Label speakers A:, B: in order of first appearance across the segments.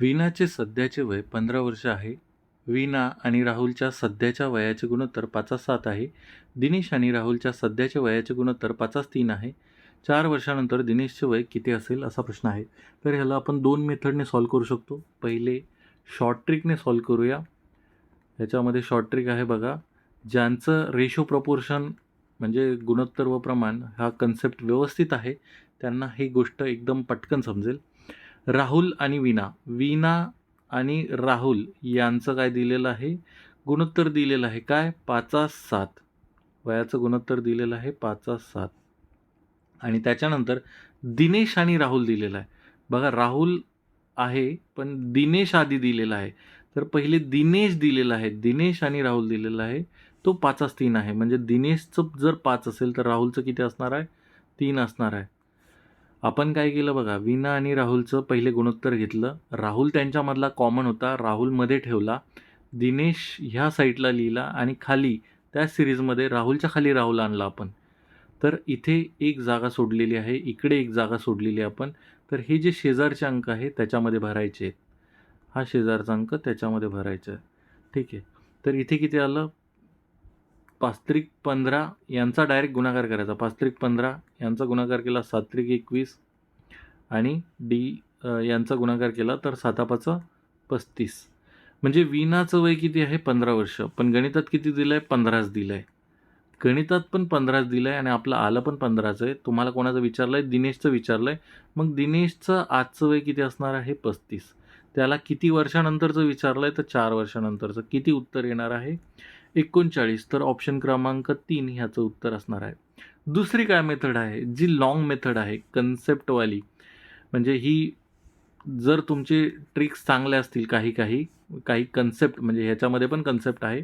A: वीणाचे सध्याचे वय पंधरा वर्ष आहे. वीणा आणि राहुलच्या सध्याच्या वयाचे गुणोत्तर पाचास सात आहे. दिनेश आणि राहुलच्या सध्याच्या वयाचे गुणोत्तर पाचास तीन आहे. चार वर्षानंतर दिनेशचे वय किती असेल असा प्रश्न आहे. तर ह्याला आपण दोन मेथडने सॉल्व करू शकतो. पहिले शॉर्ट ट्रिकने सॉल्व करूया. ह्याच्यामध्ये शॉर्ट ट्रिक आहे बघा. ज्यांचं रेशो प्रपोर्शन म्हणजे गुणोत्तर व प्रमाण हा कन्सेप्ट व्यवस्थित आहे त्यांना ही गोष्ट एकदम पटकन समजेल. राहुल आणि वीणा. वीणा आणि राहुल यांचं काय दिलेलं आहे? गुणोत्तर दिलेलं आहे. काय? पाचास सात. वयाचं गुणोत्तर दिलेलं आहे. पाचा सात. आणि त्याच्यानंतर दिनेश आणि राहुल दिलेला आहे. बघा राहुल आहे पण दिनेश आधी दिलेला आहे. तर पहिले दिनेश दिलेला आहे. दिनेश आणि राहुल दिलेला आहे. तो पाचास तीन आहे. म्हणजे दिनेशचं जर पाच असेल तर राहुलचं किती असणार आहे? तीन असणार आहे. आपण काय केलं बघा वीणा आणि राहुलचं पहिले गुणोत्तर घेतलं. राहुल त्यांच्यामधला कॉमन होता. राहुलमध्ये ठेवला. दिनेश ह्या साईडला लिहिला आणि खाली त्या सिरीजमध्ये राहुलच्या खाली राहुल आणला आपण. तर इथे एक जागा सोडलेली आहे. इकडे एक जागा सोडलेली आहे आपण. तर हे जे शेजारचे अंक आहे त्याच्यामध्ये भरायचे आहेत. हा शेजारचा अंक त्याच्यामध्ये भरायचा आहे. ठीक आहे. तर इथे किती आलं? पास्त्रिक पंधरा यांचा डायरेक्ट गुणाकार करायचा. पास्त्रिक पंधरा यांचा गुणाकार केला सात्रिक एकवीस आणि डी यांचा गुणाकार केला तर सातापाचा पस्तीस. म्हणजे वीणाचं वय किती आहे? पंधरा वर्ष. पण गणितात किती दिलं आहे पंधराच दिलं आहे गणितात पण पंधराच दिलं आहे आणि आपलं आलं पण पंधराचं आहे. तुम्हाला कोणाचं विचारलं आहे दिनेशचं विचारलं आहे मग दिनेशचं आजचं वय किती असणार आहे? पस्तीस. त्याला किती वर्षानंतरचं विचारलं आहे तर चार वर्षानंतरचं. किती उत्तर येणार आहे? एकोणचाळीस. तर ऑप्शन क्रमांक तीन ह्याचं उत्तर असणार आहे. दुसरी काय मेथड आहे? जी लॉंग मेथड आहे कन्सेप्टवाली म्हणजे ही जर तुमचे ट्रिक्स चांगले असतील काही काही काही कन्सेप्ट म्हणजे ह्याच्यामध्ये पण कन्सेप्ट आहे.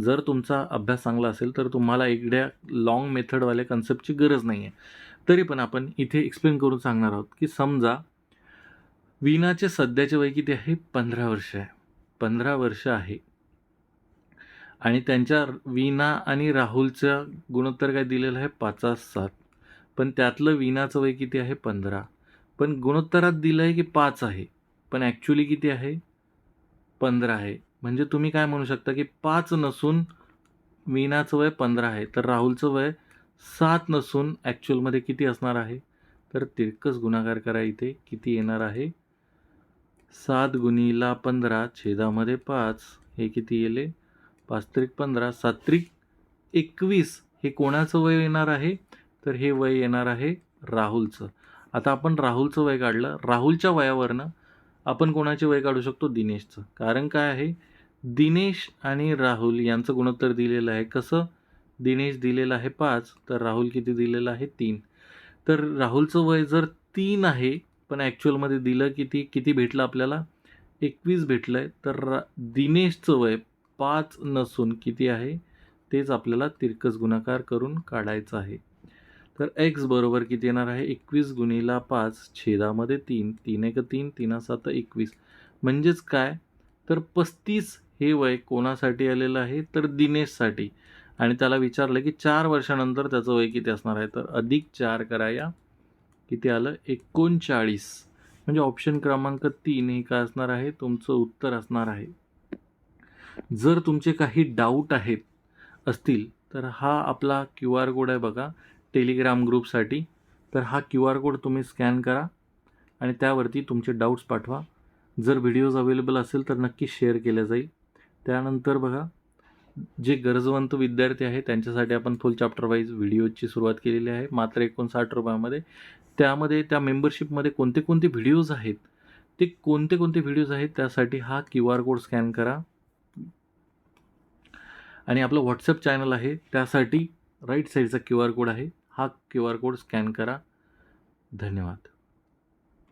A: जर तुमचा अभ्यास चांगला असेल तर तुम्हाला एकड्या लॉंग मेथडवाल्या कन्सेप्टची गरज नाही आहे तरी पण आपण इथे एक्सप्लेन करून सांगणार आहोत की समजा वीणाचे सध्याचे वय किती आहे? पंधरा वर्ष आहे. पंधरा वर्ष आहे. आणि त्यांच्या वीणा आणि राहुलचं गुणोत्तर काय दिलेलं आहे? पाचा सात. पण त्यातलं वीणाचं वय किती आहे? पंधरा. पण गुणोत्तरात दिलं आहे की पाच आहे. पण ॲक्च्युली किती आहे? पंधरा आहे. म्हणजे तुम्ही काय म्हणू शकता की पाच नसून वीणाचं वय पंधरा आहे. तर राहुलचं वय सात नसून ॲक्च्युअलमध्ये किती असणार आहे? तर तिरकस गुणाकार करा इथे. किती येणार आहे? सात गुणीला पंधरा छेदामध्ये पाच. हे किती येले? पाच त्रिक पंधरा. सात्रिक एकवीस. हे कोणाचं वय येणार आहे? तर हे वय येणार आहे राहुलचं. आता आपण राहुलचं वय काढलं. राहुलच्या वयावरनं आपण कोणाचे वय काढू शकतो? दिनेशचं. कारण काय आहे? दिनेश आणि राहुल यांचं गुणोत्तर दिलेलं आहे. कसं? दिनेश दिलेलं आहे पाच. तर राहुल किती दिलेलं आहे? तीन. तर राहुलचं वय जर तीन आहे पण ॲक्च्युअलमध्ये दिलं किती किती भेटलं आपल्याला? एकवीस भेटलं आहे तर रा दिनेशचं वय पाच नसून किती आहे? तेच आपल्याला तिरकस गुणाकार करून काढायचं आहे. तर एक्स बरोबर किती येणार आहे? एकवीस गुणीला पाच छेदामध्ये तीन. तीन एक तीन तीन सात एकवीस. म्हणजेच काय? तर पस्तीस हे वय कोणासाठी आलेलं आहे? तर दिनेशसाठी. आणि त्याला विचारलं की चार वर्षानंतर त्याचं वय किती असणार आहे? तर अधिक चार करा या किती आलं एकोणचाळीस. म्हणजे ऑप्शन क्रमांक तीन हे काय असणार आहे? तुमचं उत्तर असणार आहे. जर तुमचे काही डाऊट आहेत असतील तर हा आपला क्यू आर कोड आहे बघा टेलिग्राम ग्रुपसाठी तर हा क्यू आर कोड तुम्ही स्कॅन करा आणि त्यावरती तुमचे डाऊट्स पाठवा. जर व्हिडिओज अवेलेबल असेल तर नक्की शेअर केल्या जाईल. त्यानंतर बघा जे गरजवंत विद्यार्थी आहे त्यांच्यासाठी आपण फुल चॅप्टर वाईज व्हिडिओची सुरुवात केलेली आहे. मात्र एकोणसाठ रुपयामध्ये. त्यामध्ये त्या मेंबरशिपमध्ये कोणते कोणते व्हिडिओज आहेत? ते कोणते कोणते व्हिडिओज आहेत? त्यासाठी हा क्यू आर कोड स्कॅन करा. आणि आपलं व्हॉट्सअप चॅनल आहे. त्यासाठी राईट साईडचा क्यू आर कोड आहे. हा क्यू आर कोड स्कॅन करा. धन्यवाद.